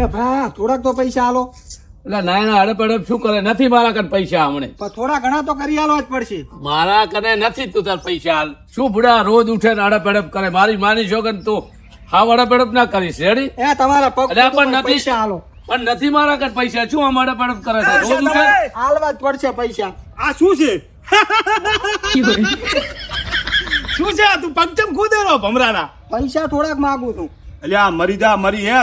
એ ભા થોડાક તો પૈસા આલો. એટલે ના ના હડપ હડપ શું કરે? નથી મારા કને પૈસા હમણે. પણ થોડા ઘણા તો કરી આલવા જ પડશે. મારા કને નથી તું તાર પૈસા હાલ શું ભૂડા રોજ ઉઠે ને હડપ હડપ કરે? મારી માની છોકર તું? હાવ હડપ હડપ ના કરીશ. રેડી એ તમારા પગ પણ પણ નથી. પૈસા હાલો પણ નથી મારા કને પૈસા? શું હડપ હડપ કરે છે? રોજ ઉઠે? પડશે પૈસા. આ શું છે? શું છે આ તું? પંચમ ખુદેલો ભમરાના. પૈસા થોડાક માંગુ છું. એટલે આ મરી જા મરી હે.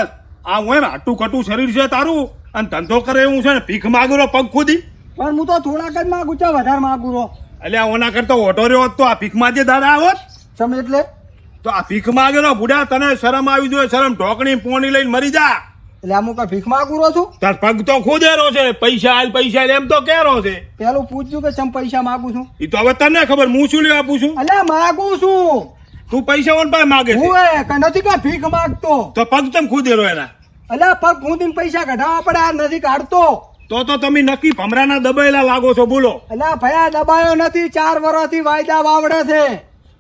આ હું એમ આટું કટું શરીર છે તારું? અને ધંધો કરે એવું છે ને ભીખ માગેલો પગ ખુદી? પણ હું તો થોડાક જ માગું છું વધારે માગું રહો એટલે ઓના કરતા ઓટો રહ્યો હોત તો આ ભીખમાં જે દાદા આવત સમ એટલે? તો આ ભીખ માગેલો બુડા તને શરમ આવી જોઈએ શરમ ઢોકણી પોણી લઈને મરી જા. એટલે આમ કઈ ભીખ માંગુ રહો છું? તાર પગ તો ખુદેરો છે પૈસા આલ પૈસા આલ એમ તો કેરો છે. પેલું પૂછ્યું કે ચમ પૈસા માગું છું? એ તો હવે તને ખબર હું શું લેવા પૂછું? એટલે માગું છું. તું પૈસા ઓન પાસે માગે છે. હું નથી કે ભીખ માગતો. તો પગ ચમ ખુદેરો એના? અલ્યા પગ ગુંદીને પૈસા કઢાવવા પડે આ નથી કાઢતો. તો તો તમે નક્કી ભમરાના દબાયેલા લાગો છો બોલો. અલ્યા ભયા દબાયો નથી ચાર વર્ષથી વાયદા વાવડે છે.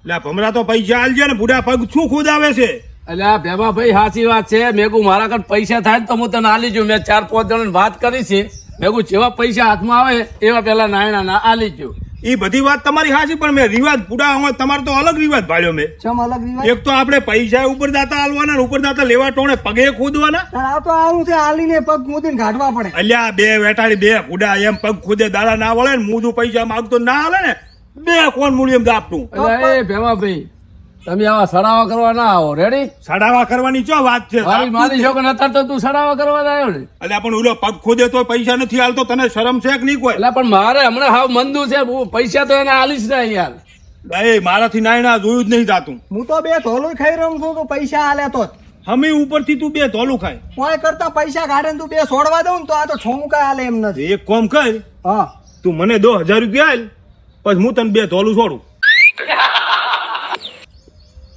એટલે આ ભમરા તો પૈસા આલજે ને બુડા પગ શું ખુદાવે છે? એટલે આ ભેમા ભાઈ સાચી વાત છે. મેં કહું મારા કને પૈસા થાય ને તો હું તને આલી જઉં. મેં ચાર પાંચ જણ વાત કરી છે. મેં કહું જેવા પૈસા હાથમાં આવે એવા પેલા નાયણા ના આલી જઉં. એ બધી વાત તમારી હાચી પણ મેં રિવાજ હોય તમારો તો અલગ રિવાજ ભાડ્યો મેં. ચમ અલગ રિવાજ? એક તો આપણે પૈસા ઉપર દાતા આલવાના ઉપર દાતા લેવા ટોણે પગે ખોદવાના. આ તો આવું છે હાલીને પગ ખોદીને ગાઢવા પડે. અલ્યા બે વેટાડી બે પુડા એમ પગ ખુદે દાડા ના વળે ને મુદું પૈસા માંગતો ના હાલે ને બે કોણ મૂલ્ય એમ દાપતું ભેવા એ ભેમા ભાઈ તમે આવા સડાવા કરવા ના આવો. રેડી સડાવા કરવાની ચો વાત છે? મારી માની છોકર અત્યારે તો તું સડાવા કરવા આવ્યો ને એટલે પણ ઓલો પગ ખોદે તો પૈસા નથી હાલતો તને શરમ છે કે નહીં કોઈ? એટલે પણ મારે હમણાં હાવ મંદુ છે હું પૈસા તો એને હાલીશ ને યાર એ મારાથી ના જોયું જ નહીં જાતું. હું તો બે ધોલું ખાઈ રહ્યો છું તો પૈસા હાલે તો. હમી ઉપરથી તું બે ધોલું ખાય. કોઈ કરતા પૈસા કાઢે તું બે છોડવા દઉં ને તો આ તો ઠોંકા હાલે એમ નથી. એક કોમ કર. હા. તું મને દો હજાર રૂપિયા આલ પછી હું તને બે ધોલું છોડું.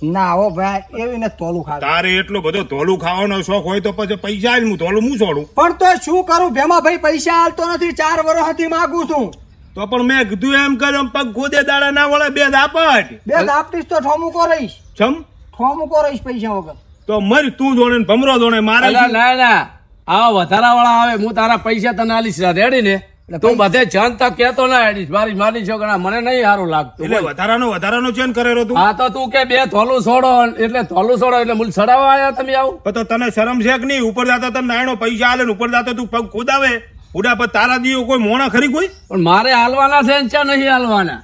ના હો ભાઈ એવી ને ધોલું ખાવ. તારે એટલો બધો ધોલું ખાવાનો શોખ હોય તો પછી પૈસા આલ હું ધોલું હું છોડું પણ તો શું કરું? ભેમા ભાઈ પૈસા હાલતો નથી ચાર વર્ષથી માંગુ છું. તો પણ મેં કીધું એમ કર્યો પગ ખોદે દાડા ના વળે બે દાપટ. બે દાપટીશ તો ઠોમુકો રહીશ. છમ? ઠોમુકો રહીશ પૈસા વગર. તો મરી તું જોણે ને ભમરો જોણે મારે? ના ના. આવા વધારા વાળા આવે હું તારા પૈસા તને આલીશ રેડી ને. તું બધે જનતા કેતો ના હેડીશ. મારી મારી છોકરા મને નહીં સારું લાગતું. એટલે વધારાનો વધારાનો ચેન કરેલો તું? હા તો તું કે બે થોલું છોડો એટલે થોલું છોડો એટલે મૂળ સડાવવા આવ્યા તમે આવું? તો તને શરમ છે કે નહીં? ઉપર જાતો તને નાયણો પૈસા આલે ઉપર જાતો તું પગ ખોદાવે ઉડા પર તારા દીવો કોઈ મોણા ખરી કોઈ? પણ મારે હાલવાના છે ને ચા નહીં હાલવાના?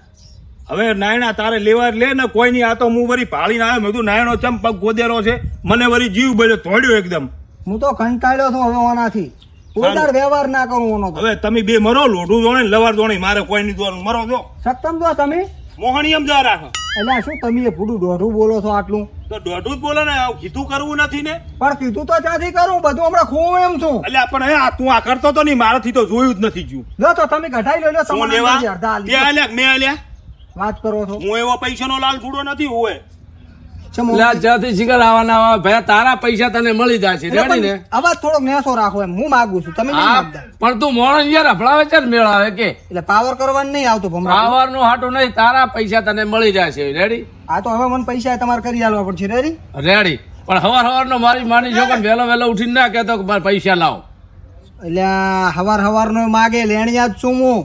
હવે નાયણા તારે લેવા લે ને કોઈ નહીં આ તો હું વરી પાળીને આવ્યો. મેં તું નાયણો ચમ પગ ખોદેલો છે? મને વળી જીવ બળ્યો તોડ્યો એકદમ. હું તો કંટાળ્યો છું હવે ઓનાથી વ્યવહાર ના કરું ઓનો હવે તમે બે મરો લોઢું જોણે લવાર જોણે મારે કોઈ નહીં જોવાનું. મરો જો. સત્તમ જો તમે? મોહણીયમ જા રાખ. એટલે શું તમે એ ભૂડું દોઢું બોલો છો આટલું? તો દોઢું જ બોલો ને કીધું કરવું નથી ને? પણ કીધું તો ત્યાંથી કરું બધું હમણાં ખોવું એમ છું. એટલે પણ હે આ તું આ કરતો તો નહીં મારાથી તો જોયું જ નથી જ્યું. લો તો તમે ઘટાઈ લો અંદાજે અડધા મેં આલ્યા? વાત કરો છો. હું એવો પૈસાનો લાલ છૂડો નથી હોય ચમ એટલે આ જ્યાંથી શિખર આવવાના ભાઈ તારા પૈસા તને મળી જશે રેડી ને? અવાજ થોડોક નેસો રાખો એમ. હું માગું છું. તમે નહીં હા માગતા. પણ તું મોણ યાર હફળાવે છે ને મેળ કે? એટલે પાવર કરવાનું નહીં આવતું પાવરનું હાટું નહીં તારા પૈસા તને મળી જશે રેડી? આ તો હવે મને પૈસા તમારે કરી આલવા પડશે. રેડી? રેડી. પણ હવાર હવાર નો મારી માની છોકર વહેલો વહેલો ઉઠીને ના કેતો કે મારે પૈસા લાવો. એટલે હવાર હવાર નો માગે લેણિયા જ છું હું.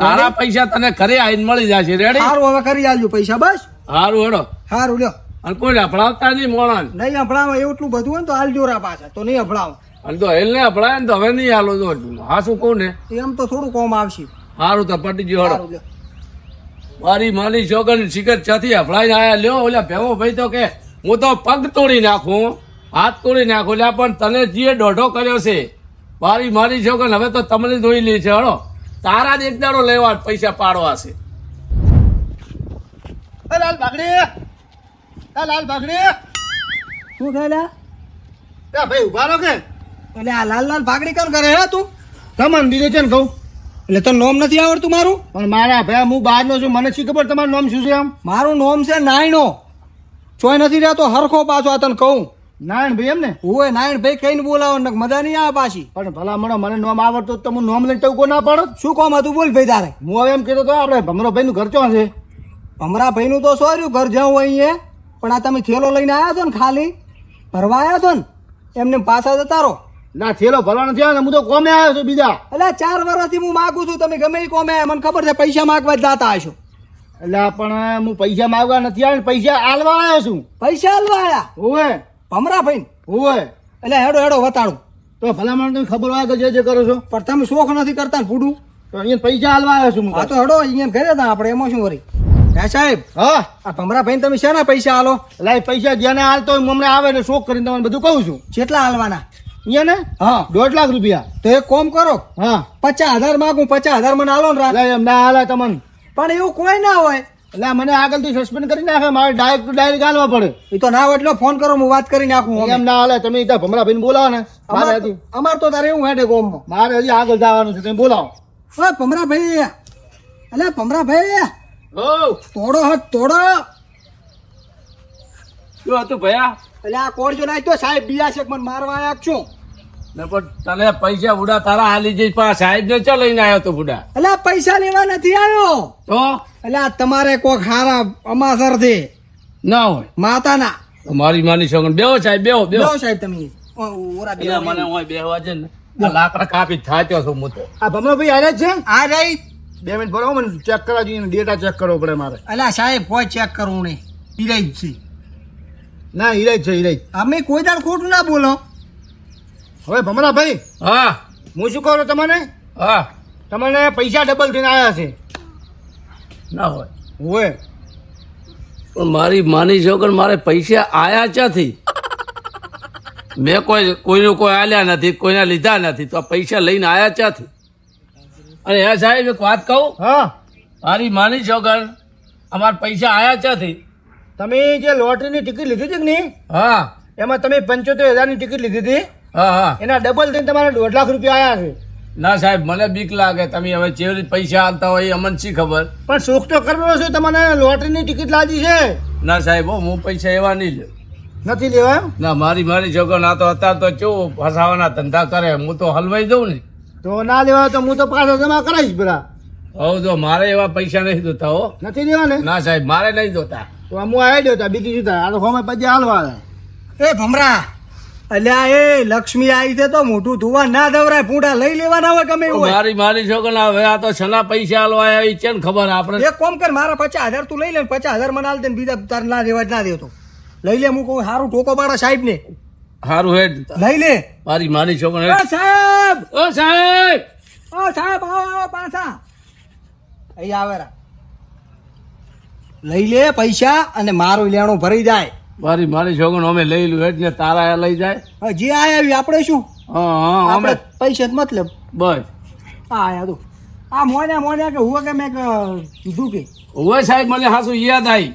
તારા પૈસા તને ઘરે આવીને મળી જશે રેડી? સારું હવે કરી આલજો પૈસા બસ? સારું હેડો. સારું લ્યો. અને કોઈ હફળાવતા નહીં મોણસ નહીં હભળાવો એટલું બધું હોય ને તો હાલ જોરા પાછા તો નહીં હભળાવો અને તો હેલ ને હફળાય ને તો હવે નહીં હાલો જો હા શું કહું ને? એમ તો થોડું કોમ આવશે. સારું તો પટી ગયું હેડો સારું મારી માની છોકર શિખર ચાથી હફળાઈને આયા. લ્યો ઓલા ભેવો ભાઈ તો કે હું તો પગ તોડી નાખું હાથ તોડી નાખું. લ્યા પણ તને જે દોઢો કર્યો છે. મારી મારી છોકર હવે તો તમને ધોઈ લે છે હળો. તારા જ એક દાડો લેવા પૈસા પાડવા છે. લાલ ભાગડી એ લાલ ભાગડી. શું થાય એ ભાઈ ઊભા રહો કે. એટલે આ લાલ લાલ ભાગડી કેમ કરે હે તું? તમને દીધે છે ને કહું. એટલે તને નોમ નથી આવડતું મારું? પણ મારા ભાઈ હું બહાર છું મને શી ખબર તમારું નામ શું છે આમ મારું નોમ છે નાયણો. ચોય નથી રહેતો હરખો પાછો આ તને કહું. નારાયણ ભાઈ એમ ને? ઓય નાયણ ભાઈ કઈ બોલાવો ને મજા નહીં આવે પાછી. પણ ભલા મને મને નોમ આવડતો તો હું નોમ લઈને ટકો ના પાડો? શું કોમ હતું બોલ ભાઈ તારે? હું હવે એમ કહેતો તો આપણે ભમરો ભાઈ નું ઘર ચો છે? ભમરા ભાઈનું તો સોર્યું ઘર જાઉં અહીંયા. પણ આ તમે થેલો લઈને આવ્યા છો ને ખાલી? ભરવા આવ્યા છો ને? એમને પાછા જતા રહો. ના થેલો ભરવા નથી ને હું તો કોમે આવ્યો છું બીજા. એટલે ચાર વર્ષથી હું માગું છું તમે ગમે કોમે મને ખબર છે પૈસા માગવા જતા હશો. એટલે પણ હું પૈસા માગવા નથી આવ્યો ને પૈસા આલવા આવ્યો છું. પૈસા હાલવા આવ્યા હોવે. ભમરા ભાઈ હોવે. એટલે હેડો હેડો વતાડું. તો ભલામણ તમને ખબર હોય કે જે જે કરો છો. પણ તમે શોખ નથી કરતા ફૂડું? તો અહીંયા પૈસા હાલવા આવ્યો છું હા તો. હેડો અહીંયા ઘરે હતા આપણે એમાં શું વરી? હે સાહેબ? હા. આ ભમરા ભાઈ તમે શેના પૈસા હાલો એટલે પૈસા જેને હાલતો હોય હમણાં આવે ને શોખ કરીને તમને બધું કહું છું. કેટલા હાલવાના? અહીંયા ને? હા. દોઢ લાખ રૂપિયા. તો એક કોમ કરો. હા. પચાસ હજાર માગું પચાસ હજાર મને હાલો ને એમ ના હાલે તમને. પણ એવું કોઈ ના હોય. એટલે મને આગળથી સસ્પેન્ડ કરી નાખે મારે ડાયરેક્ટ ડાયરેક્ટ હાલવા પડે. એ તો ના હોય એટલે ફોન કરો હું વાત કરી નાખું એમ ના હાલે તમે ત્યાં ભમરા ભાઈ બોલાવો ને. મારે અમાર તો- તારે એવું હેડે ગોમમાં. મારે હજી આગળ જવાનું છે તમે બોલાવો. હા ભમરા ભાઈ અલે ભમરા ભાઈ ઓ તોડો હટ તોડો. શું હતું ભયા? એટલે આ કોણ જો નાખ્યો સાહેબ બીજા છે મને મારવા આવ્યા છું? ને પણ તને પૈસા ઉડા તારા હાલી જઈ પણ સાહેબ ને ચા લઈને આવ્યો તો બુડા એટલે પૈસા લેવા નથી આવ્યો તો? એટલે તમારે કોક હારા અમાસરથી ના હોય. માતાના. તો મારી માની છોકરી બેહો સાહેબ બેહો બેહો. સાહેબ તમે. ઓરા બેહો. મને હોય બેહવા છે ને. આ લાકડા કાપી થાચ્યો છું હું તો. આ ભમરા ભાઈ હારે છે? આ રહી બે મિનિટ ભરો મને ચેક કરવા જોઈએ ડેટા ચેક કરવો પડે મારે. અલ્યા સાહેબ કોઈ ચેક કરવું નહીં. ઈરાઈ જ છે. ના હિરાજ છે હિરાજ અમે કોઈ દાડ ખોટું ના બોલો. હવે ભમરા ભાઈ હા. હું શું કહું છું તમને? હા. તમને પૈસા ડબલ થઈને આવ્યા છે. ના હોય. હોય. પણ મારી માની છોકર મારે પૈસા આયા ક્યાંથી? મેં કોઈ કોઈનું કોઈ આલ્યા નથી કોઈના લીધા નથી તો આ પૈસા લઈને આયા ક્યાંથી? અને હે સાહેબ એક વાત કહું? હા. મારી માની છોકર અમારા પૈસા આયા ક્યાંથી? તમે જે લોટરીની ટિકિટ લીધી હતી કે નહીં? હા. એમાં તમે પંચોતેર હજારની ટિકિટ લીધી હતી? હા હા. એના ડબલ થઈને તમારે દોઢ લાખ રૂપિયા આવ્યા છે. ના સાહેબ મને બીક લાગે. તમે હવે જેવી રીતે પૈસા આલતા હોય એ અમને શી ખબર? પણ શોખ તો કરવો છે તમને લોટરીની ટિકિટ લાદી છે. ના સાહેબ હો, હું પૈસા એવા નહીં લે. નથી લેવા ના મારી મારી છોકરો ના તો અત્યારે તો કેવું ફસાવાના ધંધા કરે હું તો હલવાઈ દઉં ને. તો ના લેવા તો હું તો પાછા જમા કરાવીશ પેલા હવે જો મારે એવા પૈસા નહીં જોતા હો. નથી લેવા ને ના સાહેબ મારે નહીં જોતા. તો હું આવી ગયો બીજી જોતા. શું થાય આ તો હોમે પછી હાલવા એ ભમરા અલ્યા એ લક્ષ્મી આવી છે તો મોટું ધોવા ના દવરાય પૂડા લઈ લેવાના હોય ગમે એવું હોય. મારી મારી છોકરા હવે આ તો છના પૈસા હાલવા આવી છે ને ખબર આપણે? એક કોમ કર મારા પચાસ હજાર તું લઈ લે પચાસ હજાર મને હાલ દે બીજા તાર ના દેવા જ ના દેતો. લઈ લે હું કહું સારું ટોકો પાડો સાહેબ ને સારું હેડ. લઈ લે. મારી એ છોકરા સાહેબ! ઓ સાહેબ! ઓ સાહેબ આવો પાછા. અહીં આવેરા લઈ લે પૈસા અને મારું લેણું ભરી જાય. મારી મારી છોકરો અમે લઈ લું એટલે તારા એ લઈ જાય. જે આયા આપણે શું? હા હા આપણે પૈસા જ મતલબ બસ. આ આયા તું. આ મોને મોને કે હું કે મેં કીધું કે? હવે સાહેબ મને હાસુ યાદ આવી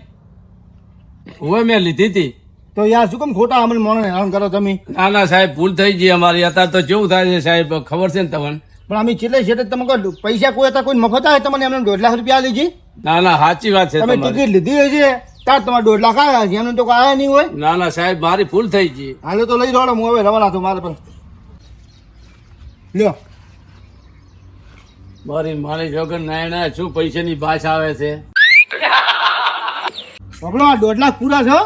હવે મેં લીધી હતી તો યાર શું કેમ ખોટા અમને મોણને હેરાન કરો તમે? ના ના સાહેબ ભૂલ થઈ ગઈ અમારી. અત્યારે તો કેવું થાય છે સાહેબ ખબર છે ને તમને? પણ અમે છેલ્લે છેલ્લે તમે કહો પૈસા કોઈ હતા કોઈ મફત આવે તમને એમને દોઢ લાખ રૂપિયા લીધી ના ના સાચી વાત છે તમે ટિકિટ લીધી હશે તાર તમારે દોઢ લાખ આવ્યા છે એમને તો કોઈ આવ્યા નહીં હોય. ના ના સાહેબ મારી ભૂલ થઈ ગઈ. હાલે તો લઈ દોડો હું હવે રવાના છું મારે પણ. લ્યો. મારી મારી જોગન નાયણા શું પૈસાની ભાષા આવે છે? આ દોઢ લાખ પૂરા છે?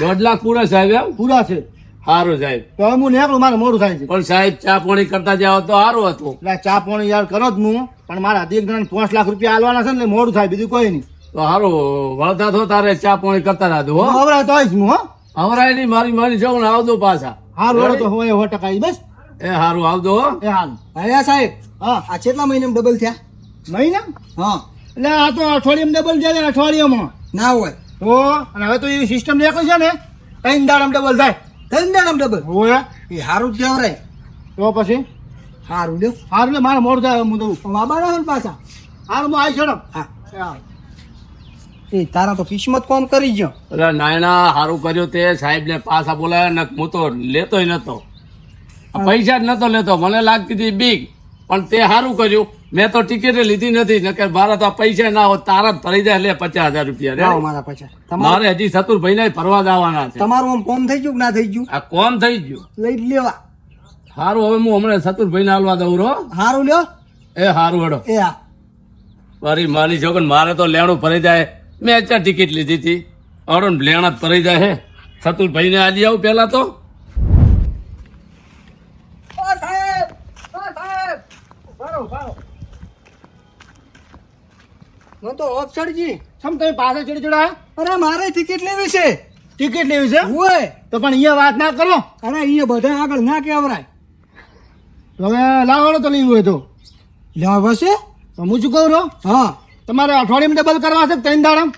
દોઢ લાખ પૂરા સાહેબ એમ? પૂરા છે. સારું સાહેબ. તો હું નીકળું મારે મોડું થાય છે. પણ સાહેબ ચા પાણી કરતા જાવ તો સારું હતું. એટલે ચા પાણી યાર કરો જ હું પણ મારા એક જણાને પાંચ લાખ રૂપિયા આલવાના છે ને મોડું થાય બીજું કોઈ નહીં. તો સારું વળતા તો તારે ચા પાણી કરતા રહેજો હો. હું હવે તો આવીશ હું હો. હવરાય નહીં મારી મારી છોકર આવજો પાછા. હારું હવે તો હોય સો ટકા બસ. એ સારું આવજો હો. એ હાલ. અરે સાહેબ હા આ કેટલા મહિને ડબલ થયા? મહિના? હા. એટલે આ તો અઠવાડિયામાં ડબલ જાય ને અઠવાડિયામાં. ના હોય. તો અને હવે તો એવી સિસ્ટમ દેખો છે ને ત્રણ દાડમ ડબલ થાય. ત્રણ દાડમ ડબલ હોય એ સારું જ કહેવાય. તો પછી? સારું લ્યો. હારું એટલે મારે મોડું થાય હું તો બાબા ના પાછા? હારું હું આવી છોડમ હા. એ તારા તો કિસ્મત કોમ કરી ગયો. એટલે નાયણા સારું કર્યું તે સાહેબ ને પાછા બોલાયા ને હું તો લેતોય નતો. પૈસા જ નતો લેતો મને લાગતી હતી બીક પણ તે સારું કર્યું. મેં તો ટિકિટ લીધી નથી નકર મારા તો પૈસા ના હોત તારા જ ભરી જાય લે પચાસ હજાર રૂપિયા. મારા પૈસા. મારે હજી સતુરભાઈ ને ફરવા જવાના છે. તમારું આમ કોમ થઈ ગયું ના થઈ ગયું? આ કોમ થઈ ગયું. લઈ લેવા. સારું હવે હું હમણાં સતુરભાઈ ને હાલવા દઉં રો સારું લ્યો. એ સારું હડો. એ હા. મારી માની છો મારે તો લેણું ફરી જાય. મેં અત્યારે ટિકિટ લીધી હતી. અરુણ લેણા જ ફરી જાય હે. સતુરભાઈ ને આજે આવું પેલા તો. હું તો ઓફ ચડજી. સમ તમે પાછળ ચડી ચડા અરે મારે ટિકિટ લેવી છે. ટિકિટ લેવી છે? ઓય તો પણ અહીંયા વાત ના કરો. અરે અહીંયા બધા આગળ ના કહેવરાય તો હવે લાવવાનો તો લેવું હોય તો. લેવા છે? તો હું શું કહું હા. તમારે અઠવાડિયામાં ડબલ કરવા છે ત્રણ દાડમ?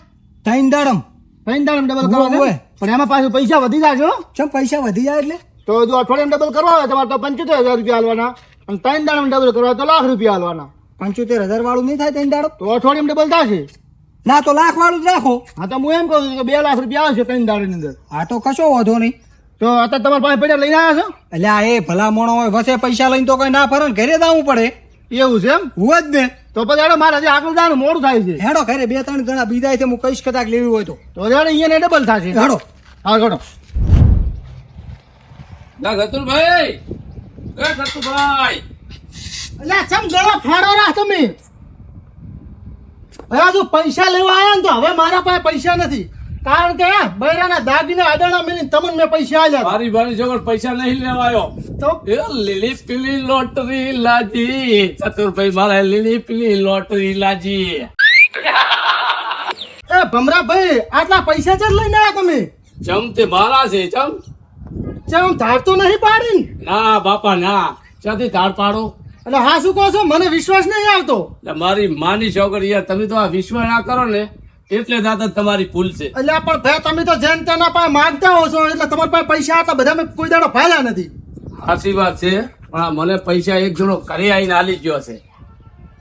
ત્રણ દાડમ. ત્રણ દાડમ ડબલ કરવા હોય. પણ એમાં પાછું પૈસા વધી જાય. ચમ પૈસા વધી જાય એટલે? તો જો અઠવાડિયામાં ડબલ કરવા હોય તમારે તો પંચોતેર હજાર રૂપિયા હાલવાના અને ત્રણ દાડમ ડબલ કરવા તો લાખ રૂપિયા હાલવાના પંચોતેર હજાર વાળું નહીં થાય ત્રણ દાડો? તો અઠવાડિયે ડબલ થશે. ના તો લાખ વાળું જ રાખો. હા તો હું એમ કહું છું કે બે લાખ રૂપિયા આવશે ત્રણ દાડાની અંદર. આ તો કશો વાંધો નહીં. તો અત્યારે તમારા પાસે પૈસા લઈને આવ્યા છો? એટલે આ એ ભલા મોણો હોય વસે પૈસા લઈને તો કઈ ના ફરે ને ઘરે દાવું પડે. એવું છે એમ? હું જ ને. તો પછી હેડો મારે હજી આગળ જવાનું મોડું થાય છે. હેડો ઘરે બે ત્રણ જણા બીજા છે હું કઈશ કદાચ લેવી હોય તો. તો હેડો અહીંયા ડબલ થશે. હેડો. હા ઘડો ના ગતુલભાઈ. એ ગતુલભાઈ. એટલે ચમ ગળો ફાડો રાખ તમે? હવે જો પૈસા લેવા આવ્યા ને તો હવે મારા પાસે પૈસા નથી. કારણ કે બૈરાના દાગીના અડાણા મેળીને તમને મેં પૈસા આલ્યા મારી મારી જોગણ પૈસા નહીં લેવાયો તો? એ લીલી પીલી લોટરી લાજી. ચતુરભાઈ મારે લીલી પીલી લોટરી લાજી. એ ભમરાભાઈ આટલા પૈસા ચાલ લઈને આવ્યા તમે? ચમ તે મારા છે ચમ. ચમ ધાર તો નહીં પાડી ના બાપા ના. ચાથી તાળ પાડો? એટલે હા શું કહો છો? મને વિશ્વાસ નહીં આવતો. એટલે મારી માની છોકરી યાર તમે તો આ વિશ્વાસ ના કરો ને એટલે દાદા તમારી ભૂલ છે. એટલે પણ ભાઈ તમે તો જેમ તેના પાસે માંગતા હો છો એટલે તમારા પાસે પૈસા હતા બધા મેં કોઈ દાડો ફાયદા નથી. સાચી વાત છે પણ મને પૈસા એક જણો ઘરે આવીને આલી ગયો છે.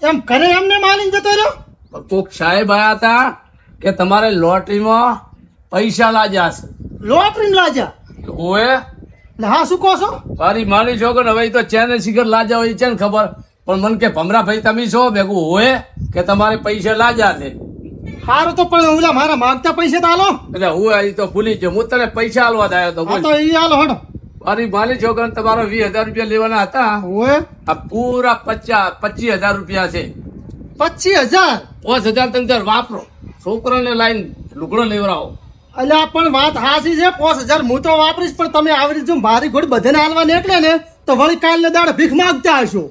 એમ ઘરે એમને માની જતો રહ્યો? પણ કોક સાહેબ આયા હતા કે તમારે લોટરીમાં પૈસા લાજ્યા છે. લોટરી લાજા ઓએ હા શું કહો છો? મારી માની છોકર હવે તો ચેન શિખર લાજા હોય છે ને ખબર. પણ મને કે ભમરા ભાઈ તમે છો? ભેગું હોય કે તમારે પૈસા લાજા છે. સારું તો પણ ઓલા મારા માંગતા પૈસા તો હાલો એટલે હું આ તો ભૂલી ગયો. હું તને પૈસા આલવા આવ્યો તો તો એ હાલો હડો. મારી માલી છોકરા તમારો વીસ હજાર રૂપિયા લેવાના હતા? ઓએ આ પૂરા પચાસ પચીસ હજાર રૂપિયા છે. પચીસ હજાર? પાંચ હજાર તમે વાપરો. છોકરાને લાઈન લુગડો લેવડાવો. આ પણ વાત હાસી છે પાંચ હજાર હું તો વાપરીશ પણ તમે આવી જો મારી ઘોડ બધાને હાલવા નીકળે ને તો વળી કાલને દાડે ભીખ માગતા હશો.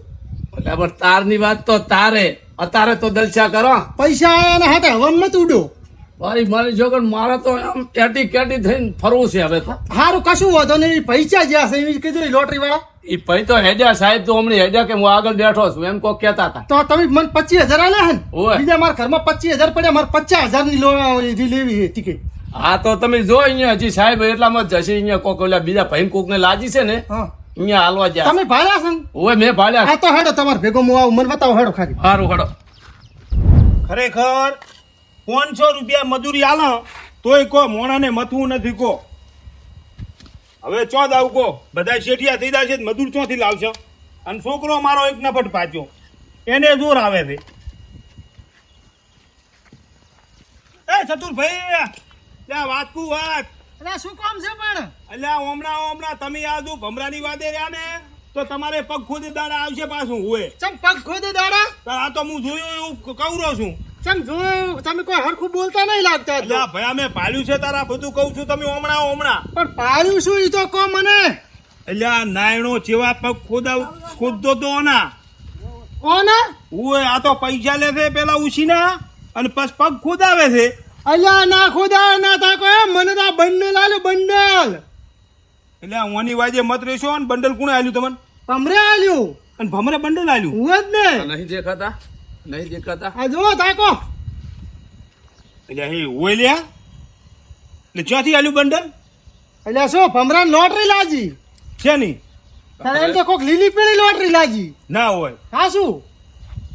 બરાબર તારની વાત તો તારે અતારે તો દલસા કરો. પૈસા આયા ને હાથે હવન મત ઉડો મારી મારી જોગણ મારે તો આમ કેટી કેટી થઈને ફરવું છે હવે તો. હારું કશું વાંધો નહીં પૈસા જ્યાં છે એવી કીધું લોટરી વાળા એ ભાઈ તો હેડ્યા સાહેબ તો હમણાં હેડ્યા કે હું આગળ બેઠો છું એમ કોક કહેતા હતા. તો તમે મને પચીસ હજાર આલ્યા હે. બીજા મારા ઘરમાં પચીસ હજાર પડ્યા મારે પચાસ હજારની લેવી છે ટિકિટ હા તો તમે જો અહીંયા હજી સાહેબ એટલામાં જ જશે અહીંયા કોક ઓલા બીજા ભાઈ કોક ને લાજી છે ને હા. અહીંયા હાલવા જાય. તમે ભાડ્યા છે? ઓય મેં ભાડ્યા હા તો હેડો તમારે ભેગો મો આવું. મને બતાવો હેડો ખાલી. સારું હડો. ખરેખર પાંચસો રૂપિયા મજૂરી આલો તોય કો મોણાને મથવું નથી કો. હવે ચો દાવ કો? બધા શેઠિયા થઈ જાય છે મજૂર ચોથી લાવશો. અને છોકરો મારો એક નફટ પાચ્યો એને જોર આવે છે. એ ચતુરભાઈ ત્યાં વાત કુ વાત. એટલે શું કામ છે પણ? એટલે ઓમણા ઓમણા તમે આ ભમરાની વાદે રહ્યા ને તો તમારે પગ ખોદે દાડા આવશે પાછું હોય ચમ પગ ખોદે દાડા? આ તો હું જોયું એવું કવરો છું. ચમ જોયું તમે કોઈ હરખું બોલતા નહીં લાગતા. અલ્યા ભાઈ અમે પાલ્યું છે તારા બધું કહું છું તમે ઓમણા ઓમણા પણ પાડ્યું છું એ તો કહો મને? અલ્યા નાયણો જેવા પગ ખોદા ખોદતો તો ના કોને ઓય આ તો પૈસા લે છે પેલા ઉછીના અને પછી પગ ખોદાવે છે. અલ્યા ના ખુદા ના તાકો એ મને તો આ બંડલ આલ્યું બંડલ. એટલે ઓની વાજે મત રહેશો અને બંડલ કોણે આલ્યું તમને? ભમરે આલ્યું. અને ભમરે બંડલ આલ્યું? હું જ ને. નહીં દેખાતા નહીં દેખાતા. આ જો તાકો એટલે હે ઓય લ્યા એટલે ક્યાંથી આલ્યું બંડલ? એટલે શું ભમરા લોટરી લાજી છે નહીં. તારે એમ તો કોક લીલી પીળી લોટરી લાજી ના હોય. હા શું?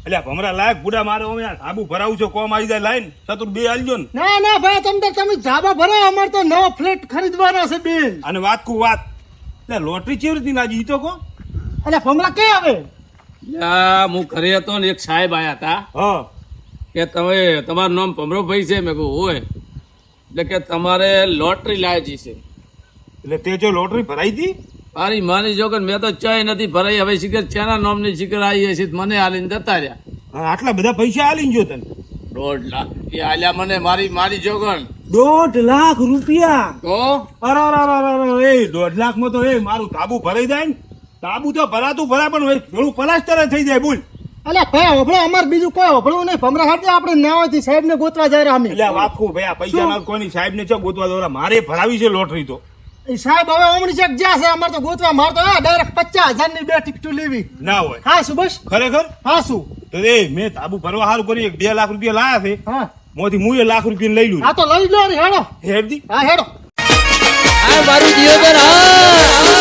એટલે ભમરા લાયક બુડા મારે અમે આ ભરાવું છે કોમ આવી જાય લાઈન ચતુર બે આલજો ને. ના ના ભાઈ તમને તમે જાબા ભરાય અમાર તો નવો ફ્લેટ ખરીદવાનો છે બેન અને વાત કુ વાત. એટલે લોટરી કેવી રીતની નાજી ઈ તો કહો. અલ્યા ભમરા કે આવે? યા, હું ઘરે હતો ને એક સાહેબ આયા હતા હ. કે તમે તમારું નામ ભમરોભાઈ છે મેં કહું હોય એટલે કે તમારે લોટરી લાયજી છે. એટલે તે જો લોટરી ભરાઈ હતી? મારી માની જો મેં તો ચય નથી ભરાઈ. હવે શિખર ચેના નામની શિખર આવી હશે તો મને હાલીને જતા રહ્યા. આટલા બધા પૈસા હાલીને જો તને. દોઢ લાખ એ આલ્યા મને મારી મારી જોગણ દોઢ લાખ રૂપિયા? તો અરે અરે અરે અરે અરે, એ દોઢ લાખમાં તો એ મારું તાબુ ભરાઈ જાય ને. તાબુ તો ભરાતું ભરા પણ થોડું પલાસ્ટર થઈ જાય બોલ. અલ્યા ભાઈ હોભળો અમાર બીજું કોઈ હોભળવું નહીં. ભમરા હાથે આપણે નાવાથી સાહેબ ને ગોતવા જાય રહ્યા અમે. એટલે વાપકું ભાઈ આ પૈસા કોની સાહેબ ને ચો ગોતવા દોરા મારે ભરાવી છે લોટરી તો. સાહેબ હવે ઓમણી ચેક જ્યાં છે અમારે તો ગોતવા મારતો ડાયરેક્ટ પચાસ હજારની બે ટિકટો લેવી. ના હોય. હા શું બસ? ખરેખર? હા શું? તો એ મેં તાબુ ભરવા સારું કરી એક બે લાખ રૂપિયા લાયા છે. હા. મોથી હું એ લાખ રૂપિયા લઈ લઉં આ તો લઈ લો હેડો. હેડજી. હા હેડો. આ મારું જીવન હા.